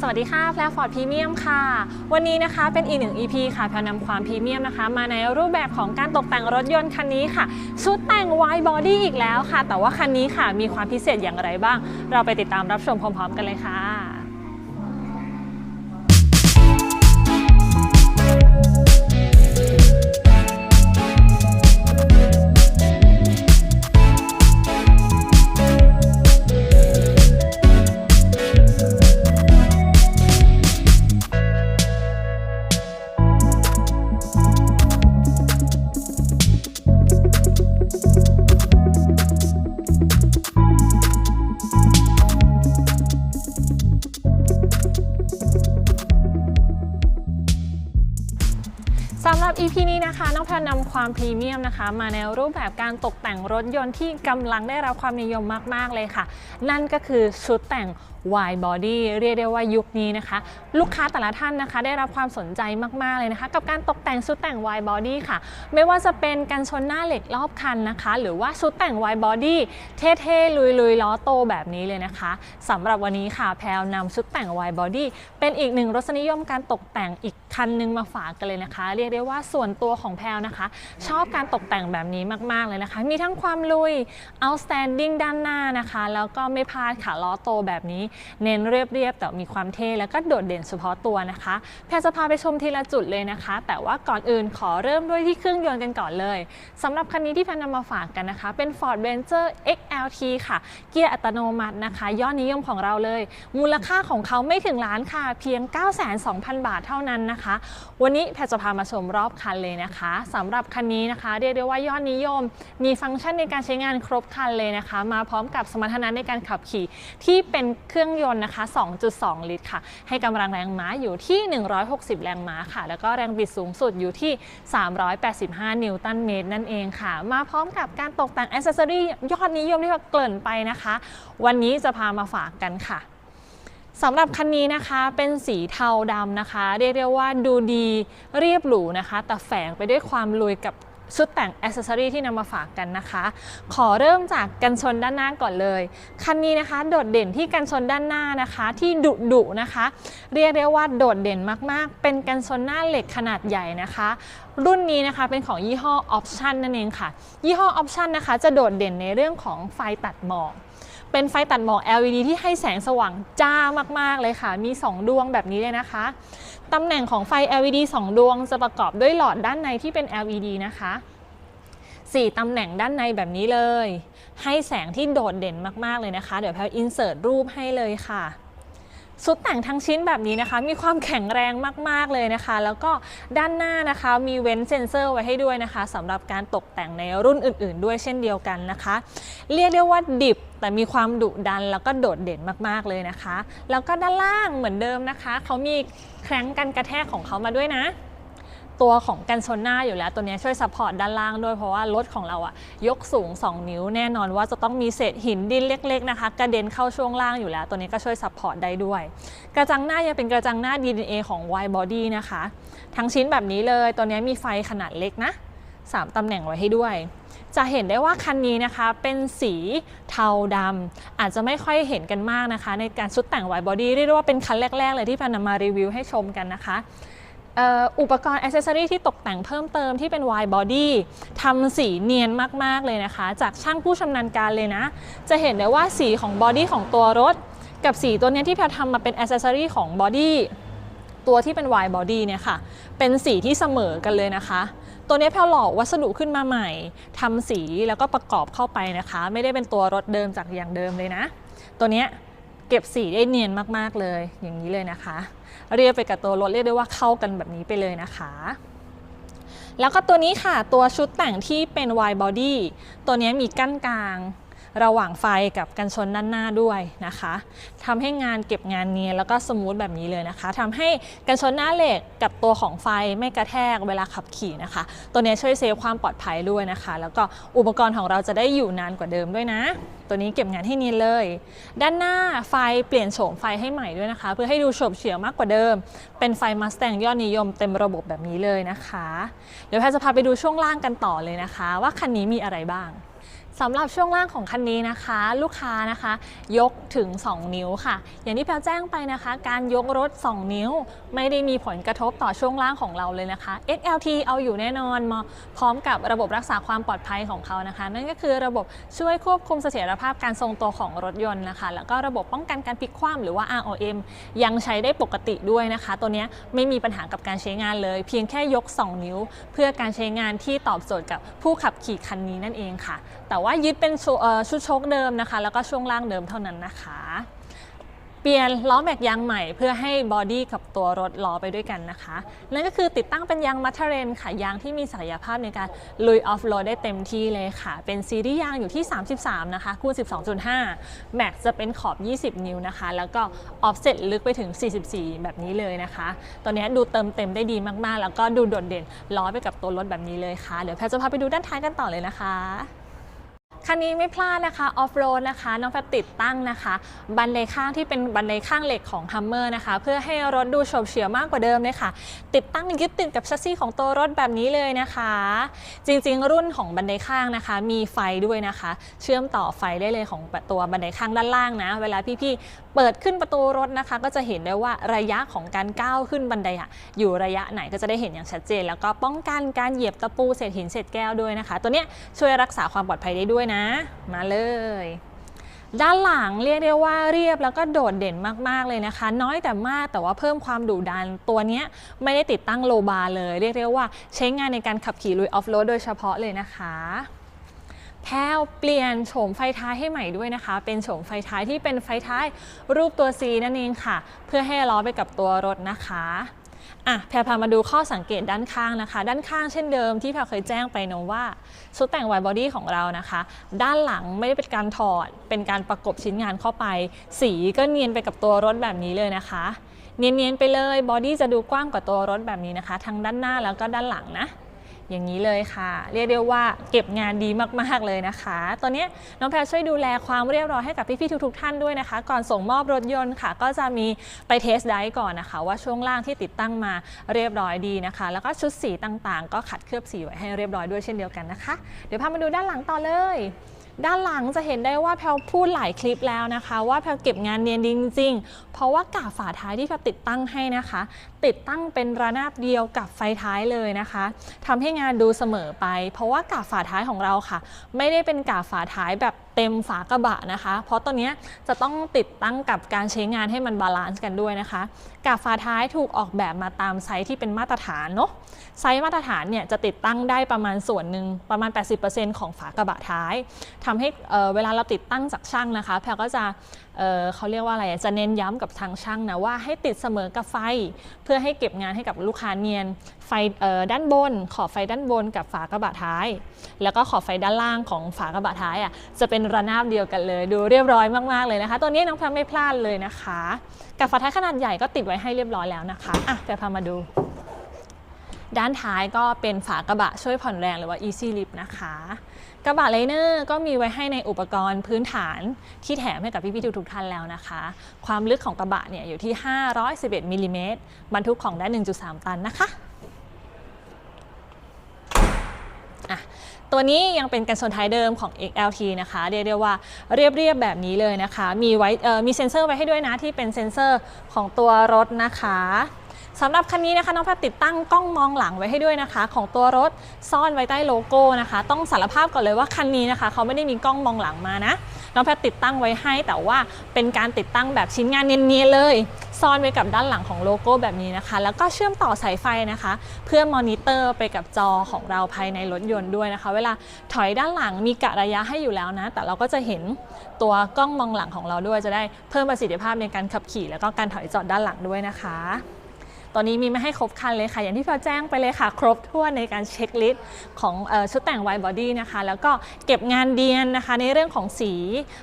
สวัสดีค่ะแพลฟอร์ดพรีเมียมค่ะ วันนี้นะคะเป็นอีกหนึ่ง EP ค่ะแพลนำความพรีเมียมนะคะ มาในรูปแบบของการตกแต่งรถยนต์คันนี้ค่ะ ชุดแต่งไวบอดี้อีกแล้วค่ะ แต่ว่าคันนี้ค่ะมีความพิเศษอย่างไรบ้าง เราไปติดตามรับชมพร้อม ๆ กันเลยค่ะ ที่นี้นะคะน้องแพลนำความพรีเมียมนะคะ มาในรูปแบบการตกแต่งรถยนต์ที่กำลังได้รับความนิยมมาก ๆ เลยค่ะ นั่นก็คือชุดแต่ง wide body เรียกได้ว่ายุคนี้นะคะ ลูกค้าแต่ละท่านนะคะ ได้รับความสนใจมากๆเลยนะคะ กับการตกแต่งชุดแต่ง wide body ค่ะ ไม่ว่าจะเป็นการชนหน้าเหล็กรอบคันนะคะ หรือว่าชุดแต่ง wide body เท่ๆ ลุยๆ ล้อโตแบบนี้เลยนะคะสำหรับวันนี้ค่ะแพลวนำชุดแต่ง wide body เป็นอีกหนึ่งรสนิยมการตกแต่งอีกคันหนึงมาฝากกันเลยนะคะ เรียกได้ว่าส่วนตัวของแพลวนะคะ ชอบการตกแต่งแบบนี้มากๆเลยนะคะ มีทั้งความลุย outstanding ด้านหน้านะคะ แล้วก็ไม่พลาดค่ะล้อโตแบบนี้เน้นเรียบๆแต่มีความเท่แล้วก็โดดเด่นเฉพาะตัวนะคะแพลจะพาไปชมทีละจุดเลยนะคะ แต่ว่าก่อนอื่นขอเริ่มด้วยที่เครื่องยนต์กันก่อนเลยสำหรับคันนี้ที่แพลนำมาฝากกันนะคะ เป็น Ford Ranger XLT ค่ะ เกียร์อัตโนมัตินะคะ ยอดนิยมของเราเลย มูลค่าของเขาไม่ถึงล้านค่ะ เพียง 92,000 บาทเท่านั้นนะคะ วันนี้แพทจะพามาชมรอบคันเลยนะคะสำหรับคันนี้นะคะ เรียกได้ว่ายอดนิยม มีฟังก์ชันในการใช้งานครบครันเลยนะคะ มาพร้อมกับสมรรถนะในการขับขี่ที่เป็นเครื่องื่องยนต์นะคะ 2.2 ลิตรค่ะ ให้กำลังแรงม้าอยู่ที่ 160 แรงม้าค่ะ แล้วก็แรงบิดสูงสุดอยู่ที่ 385 นิวตันเมตรนั่นเองค่ะ มาพร้อมกับการตกแต่งอ c เซสซอรี่ยอดนิยมที่เราเกริ่นไปนะคะ วันนี้จะพามาฝากกันค่ะสำหรับคันนี้นะคะเป็นสีเทาดำนะคะ เรียกได้ว่าดูดีเรียบหรูนะคะ แต่แฝงไปด้วยความลุยกับ ชุดแต่งอ c เซซอรีที่นำมาฝากกันนะคะ ขอเริ่มจากกันชนด้านหน้าก่อนเลย คันนี้นะคะ โดดเด่นที่กันชนด้านหน้านะคะ ที่ดุดุนะคะ เรียกได้ว่าโดดเด่นมากๆ เป็นกันชนหน้าเหล็กขนาดใหญ่นะคะ รุ่นนี้นะคะเป็นของยี่ห้อ Option นั่นเองค่ะ ยี่ห้อ Option นะคะ จะโดดเด่นในเรื่องของไฟตัดหมอก เป็นไฟตัดหมอก LED ที่ให้แสงสว่างจ้ามากๆเลยค่ะ มี 2 ดวงแบบนี้เลยนะคะตำแหน่งของไฟ LED 2 ดวงจะประกอบด้วยหลอดด้านในที่เป็น LED นะคะ4ตำแหน่งด้านในแบบนี้เลย ให้แสงที่โดดเด่นมากๆเลยนะคะ เดี๋ยวแพลอินเสิร์ตรูปให้เลยค่ะ สุดแต่งทั้งชิ้นแบบนี้นะคะ มีความแข็งแรงมาก ๆ เลยนะคะ แล้วก็ด้านหน้านะคะมีเว้นเซ็นเซอร์ไว้ให้ด้วยนะคะสำหรับการตกแต่งในรุ่นอื่น ๆ ด้วยเช่นเดียวกันนะคะ เรียกได้ว่าดิบแต่มีความดุดันแล้วก็โดดเด่นมาก ๆ เลยนะคะ แล้วก็ด้านล่างเหมือนเดิมนะคะเขามีแคร้งกันกระแทกของเขามาด้วยนะ ตัวของกันชนหน้าอยู่แล้ว ตัวนี้ช่วยซัพพอร์ตด้านล่างด้วยเพราะว่ารถของเราอะยกสูง 2 นิ้วแน่นอนว่าจะต้องมีเศษหินดินเล็กๆนะคะกระเด็นเข้าช่วงล่างอยู่แล้ว ตัวนี้ก็ช่วยซัพพอร์ตได้ด้วย กระจังหน้ายังเป็นกระจังหน้า DNA ของ wide body นะคะ ทั้งชิ้นแบบนี้เลย ตัวนี้มีไฟขนาดเล็กนะ3ตำแหน่งไว้ให้ด้วย จะเห็นได้ว่าคันนี้นะคะเป็นสีเทาดำอาจจะไม่ค่อยเห็นกันมากนะคะ ในการชุดแต่ง wide body เรียกได้ว่าเป็นคันแรก ๆ เลยที่พันำมารีวิวให้ชมกันนะคะ อุปกรณ์อ c เซซอรีที่ตกแต่งเพิ่มเติมที่เป็น wide body ทำสีเนียนมาก ๆ เลยนะคะ จากช่างผู้ชำนาญการเลยนะ จะเห็นได้ว่าสีของบอดี้ของตัวรถ กับสีตัวนี้ที่แพรทำมาเป็นอ c เซซอรีของบอดี้ตัวที่เป็น wide body เนี่ยค่ะ เป็นสีที่เสมอกันเลยนะคะ ตัวนี้แพรหลอกวัสดุขึ้นมาใหม่ ทำสีแล้วก็ประกอบเข้าไปนะคะ ไม่ได้เป็นตัวรถเดิมจากอย่างเดิมเลยนะ ตัวนี้ เก็บสีได้เนียนมากๆเลย อย่างนี้เลยนะคะ เรียบไปกับตัวรถเรียกได้ว่าเข้ากันแบบนี้ไปเลยนะคะแล้วก็ตัวนี้ค่ะ ตัวชุดแต่งที่เป็น wide body ตัวนี้มีกั้นกลาง ระหว่างไฟกับกันชนด้านหน้าด้วยนะคะทำให้งานเก็บงานเนียนแล้วก็สมูทแบบนี้เลยนะคะทำให้กันชนหน้าเหล็กกับตัวของไฟไม่กระแทกเวลาขับขี่นะคะ ตัวนี้ช่วยเซฟความปลอดภัยด้วยนะคะ แล้วก็อุปกรณ์ของเราจะได้อยู่นานกว่าเดิมด้วยนะ ตัวนี้เก็บงานให้เนียนเลย ด้านหน้าไฟเปลี่ยนโฉมไฟให้ใหม่ด้วยนะคะ เพื่อให้ดูโฉบเฉี่ยวมากกว่าเดิม เป็นไฟมาส t ตงยอดนิยมเต็มระบบแบบนี้เลยนะคะ เดี๋ยวแพทย์จะพาไปดูช่วงล่างกันต่อเลยนะคะ ว่าคันนี้มีอะไรบ้าง สำหรับช่วงล่างของคันนี้นะคะ ลูกค้านะคะ ยกถึง 2 นิ้วค่ะ อย่างที่แพลแจ้งไปนะคะ การยกรถ 2 นิ้ว ไม่ได้มีผลกระทบต่อช่วงล่างของเราเลยนะคะ XLT เอาอยู่แน่นอนมาพร้อมกับระบบรักษาความปลอดภัยของเขานะคะ นั่นก็คือระบบช่วยควบคุมเสถียรภาพการทรงตัวของรถยนต์นะคะ แล้วก็ระบบป้องกันการพลิกคว่ำหรือว่า ROM ยังใช้ได้ปกติด้วยนะคะ ตัวนี้ไม่มีปัญหากับการใช้งานเลย เพียงแค่ยก 2 นิ้ว เพื่อการใช้งานที่ตอบโจทย์กับผู้ขับขี่คันนี้นั่นเองค่ะแต่ว่ายึดเป็นชุเอ่อชุดชคเดิมนะคะ แล้วก็ช่วงล่างเดิมเท่านั้นนะคะ เปลี่ยนล้อแม็กยางใหม่เพื่อให้บอดี้กับตัวรถล้อไปด้วยกันนะคะ นั่นก็คือติดตั้งเป็นยางมัทเทเรนค่ะยางที่มีศักยภาพในการลุยออฟโรดได้เต็มที่เลยค่ะ เป็นซีรีส์ยางอยู่ที่ 33 นะคะคูณ12.5 แม็กจะเป็นขอบ 20 นิ้วนะคะ แล้วก็ออฟเซ็ตลึกไปถึง 44 แบบนี้เลยนะคะ ตัวนี้ดูเติมเต็มได้ดีมากๆ แล้วก็ดูโดดเด่นล้อไปกับตัวรถแบบนี้เลยค่ะ เดี๋ยวแพทย์จะพาไปดูด้านท้ายกันต่อเลยนะคะ คันนี้ไม่พลาดนะคะออฟโรดนะคะ น้องแพทติดตั้งนะคะ บันไดข้างที่เป็นบันไดข้างเหล็กของ Hummer นะคะ เพื่อให้รถดูโฉบเฉี่ยวมากกว่าเดิมเลยค่ะ ติดตั้งยึดติดกับแชสซี่ของตัวรถแบบนี้เลยนะคะ จริงๆ รุ่นของบันไดข้างนะคะ มีไฟด้วยนะคะ เชื่อมต่อไฟได้เลยของตัวบันไดข้างด้านล่างนะ เวลาพี่ๆเปิดขึ้นประตูรถนะคะ ก็จะเห็นได้ว่าระยะของการก้าวขึ้นบันไดอะอยู่ระยะไหนก็จะได้เห็นอย่างชัดเจน แล้วก็ป้องกันการเหยียบตะปูเศษหินเศษแก้วด้วยนะคะ ตัวเนี้ยช่วยรักษาความปลอดภัยได้ด้วยนะมาเลย ด้านหลังเรียกได้ว่าเรียบแล้วก็โดดเด่นมากๆเลยนะคะ น้อยแต่มากแต่ว่าเพิ่มความดุดันตัวเนี้ยไม่ได้ติดตั้งโลบาร์เลย เรียกได้ว่าใช้งานในการขับขี่ลุยออฟโรดโดยเฉพาะเลยนะคะแพลวเปลี่ยนโฉมไฟท้ายให้ใหม่ด้วยนะคะ เป็นโฉมไฟท้ายที่เป็นไฟท้ายรูปตัว C นั่นเองค่ะ เพื่อให้ล้อไปกับตัวรถนะคะ อะแพรพามาดูข้อสังเกตด้านข้างนะคะ ด้านข้างเช่นเดิมที่แพรเคยแจ้งไปเนอะว่าชุดแต่งไวบอดี้ของเรานะคะ ด้านหลังไม่ได้เป็นการถอด เป็นการประกบชิ้นงานเข้าไป สีก็เนียนไปกับตัวรถแบบนี้เลยนะคะ เนียนๆไปเลยบอดี้จะดูกว้างกว่าตัวรถแบบนี้นะคะ ทั้งด้านหน้าแล้วก็ด้านหลังนะ อย่างนี้เลยค่ะ เรียกได้ว่าเก็บงานดีมากๆเลยนะคะ ตอนนี้น้องแพรช่วยดูแลความเรียบร้อยให้กับพี่ๆทุกๆท่านด้วยนะคะ ก่อนส่งมอบรถยนต์ค่ะ ก็จะมีไปเทสไดร์ก่อนนะคะ ว่าช่วงล่างที่ติดตั้งมาเรียบร้อยดีนะคะ แล้วก็ชุดสีต่างๆ ก็ขัดเคลือบสีไว้ให้เรียบร้อยด้วยเช่นเดียวกันนะคะ เดี๋ยวพามาดูด้านหลังต่อเลย ด้านหลังจะเห็นได้ว่าแพลพูดหลายคลิปแล้วนะคะ ว่าแพลเก็บงานเนียนจริง ๆ เพราะว่ากาบฝาท้ายที่แพลติดตั้งให้นะคะ ติดตั้งเป็นระนาบเดียวกับไฟท้ายเลยนะคะทำให้งานดูเสมอไป เพราะว่ากาบฝาท้ายของเราค่ะ ไม่ได้เป็นกาบฝาท้ายแบบเต็มฝากระบะนะคะ เพราะตัวนี้จะต้องติดตั้งกับการใช้งานให้มันบาลานซ์กันด้วยนะคะกาบฝาท้ายถูกออกแบบมาตามไซส์ที่เป็นมาตรฐานเนาะไซส์มาตรฐานเนี่ยจะติดตั้งได้ประมาณส่วนหนึ่งประมาณ 80%ของฝากระบะท้ายทำให้เอ่อเวลาเราติดตั้งจากช่างนะคะแพลก็จะเเขาเรียกว่าอะไรจะเน้นย้ำกับทางช่างนะว่าให้ติดเสมอกับไฟ เพื่อให้เก็บงานให้กับลูกค้าเนียน ไฟด้านบน ขอบไฟด้านบนกับฝากระบะท้าย แล้วก็ขอบไฟด้านล่างของฝากระบะท้ายอะจะเป็นระนาบเดียวกันเลย ดูเรียบร้อยมากๆเลยนะคะ ตัวนี้น้องแพรไม่พลาดเลยนะคะ กับฝาท้ายขนาดใหญ่ก็ติดไว้ให้เรียบร้อยแล้วนะคะอะแพรพามาดู ด้านท้ายก็เป็นฝากระบะช่วยผ่อนแรงหรือว่า easy lift นะคะ กระบะไลเนอร์ก็มีไว้ให้ในอุปกรณ์พื้นฐานที่แถมให้กับพี่ๆทุกท่านแล้วนะคะ ความลึกของกระบะเนี่ยอยู่ที่ 511มิลลิเมตรบรรทุกของได้ 1.3 ตันนะคะอะตัวนี้ยังเป็นกันชนท้ายเดิมของ XLT นะคะ เรียกได้ว่าเรียบๆแบบนี้เลยนะคะ มีไว้มีเซ็นเซอร์ไว้ให้ด้วยนะที่เป็นเซ็นเซอร์ของตัวรถนะคะ สำหรับคันนี้นะคะน้องแพทติดตั้งกล้องมองหลังไว้ให้ด้วยนะคะ ของตัวรถซ่อนไว้ใต้โลโก้นะคะ ต้องสารภาพก่อนเลยว่าคันนี้นะคะ เขาไม่ได้มีกล้องมองหลังมานะน้องแพทติดตั้งไว้ให้ แต่ว่าเป็นการติดตั้งแบบชิ้นงานเนียนๆเลย ซ่อนไว้กับด้านหลังของโลโก้แบบนี้นะคะ แล้วก็เชื่อมต่อสายไฟนะคะ เพื่อมอนิเตอร์ไปกับจอของเราภายในรถยนต์ด้วยนะคะ เวลาถอยด้านหลังมีกะระยะให้อยู่แล้วนะ แต่เราก็จะเห็นตัวกล้องมองหลังของเราด้วยจะได้เพิ่มประสิทธิภาพในการขับขี่ แล้วก็การถอยจอดด้านหลังด้วยนะคะ ตอนนี้มีมาให้ครบคันเลยค่ะ อย่างที่เราแจ้งไปเลยค่ะ ครบถ้วในการเช็คลิสต์ของออชุดแต่งไวบอดี้นะคะ แล้วก็เก็บงานเดียนนะคะ ในเรื่องของสี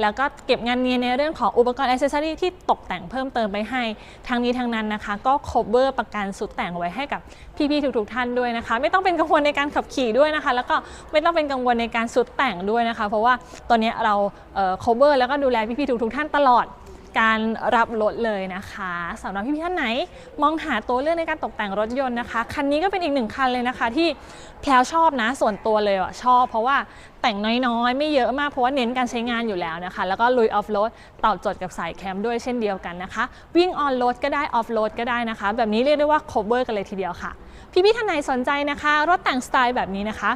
แล้วก็เก็บงานเนียนในเรื่องของอุปกรณ์อ c เซสซอรี่ที่ตกแต่งเพิ่มเติมไปให้ทั้งนี้ทั้งนั้นนะคะ ก็ cover ประกันสุดแต่งไว้ให้กับพี่ๆทุกๆท่านด้วยนะคะ ไม่ต้องเป็นกังวลในการขับขี่ด้วยนะคะ แล้วก็ไม่ต้องเป็นกังวลในการสุดแต่งด้วยนะคะ เพราะว่าตัวเนี้เราเอ่อ cover แล้วก็ดูแลพี่ๆทุกๆท่านตลอด การรับรถเลยนะคะสำหรับพี่ๆท่านไหน มองหาตัวเลือกในการตกแต่งรถยนต์นะคะ คันนี้ก็เป็นอีกหนึ่งคันเลยนะคะ ที่แพลวชอบนะส่วนตัวเลยอะชอบ เพราะว่าแต่งน้อยๆ ไม่เยอะมากเพราะว่าเน้นการใช้งานอยู่แล้วนะคะ แล้วก็ลุยออฟโรดตอบโจทย์กับสายแคมป์ด้วยเช่นเดียวกันนะคะ วิ่งออนโรดก็ได้ออฟโรดก็ได้นะคะ แบบนี้เรียกได้ว่า cover กันเลยทีเดียวค่ะ พี่ๆท่านไหนสนใจนะคะ รถแต่งสไตล์แบบนี้นะคะ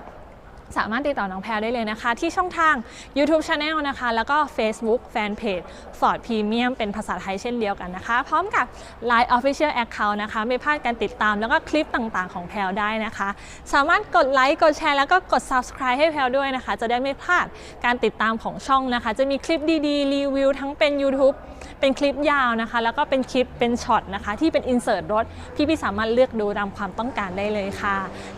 สามารถติดต่อน้องแพรได้เลยนะคะ ที่ช่องทาง YouTube Channel นะคะ แล้วก็ Facebook Fanpage Ford Premium เป็นภาษาไทยเช่นเดียวกันนะคะ พร้อมกับ Line Official Account นะคะ ไม่พลาดการติดตามแล้วก็คลิปต่างๆของแพรได้นะคะ สามารถกดไลค์กดแชร์แล้วก็กด Subscribe ให้แพรด้วยนะคะ จะได้ไม่พลาดการติดตามของช่องนะคะ จะมีคลิปดีๆ รีวิวทั้งเป็น YouTube เป็นคลิปยาวนะคะ แล้วก็เป็นคลิปเป็นช็อตนะคะ ที่เป็น insert รถพี่ๆสามารถเลือกดูตามความต้องการได้เลยค่ะ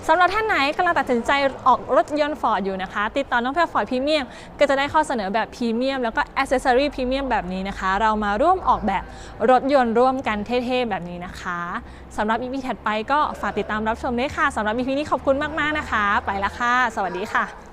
สำหรับท่านไหนกำลังตัดสินใจออกรถยนต์ฟอร์ดอยู่นะคะ ติดต่อน้องแพรฟอร์ดพรีเมียมก็จะได้ข้อเสนอแบบพรีเมียมแล้วก็อ c เซสซอรี่พรีเมียมแบบนี้นะคะ เรามาร่วมออกแบบรถยนต์ร่วมกันเท่ๆแบบนี้นะคะสำหรับ EP ถัดไปก็ฝากติดตามรับชมด้วยค่ะสำหรับ EP นี้ขอบคุณมากๆนะคะ ไปละค่ะ สวัสดีค่ะ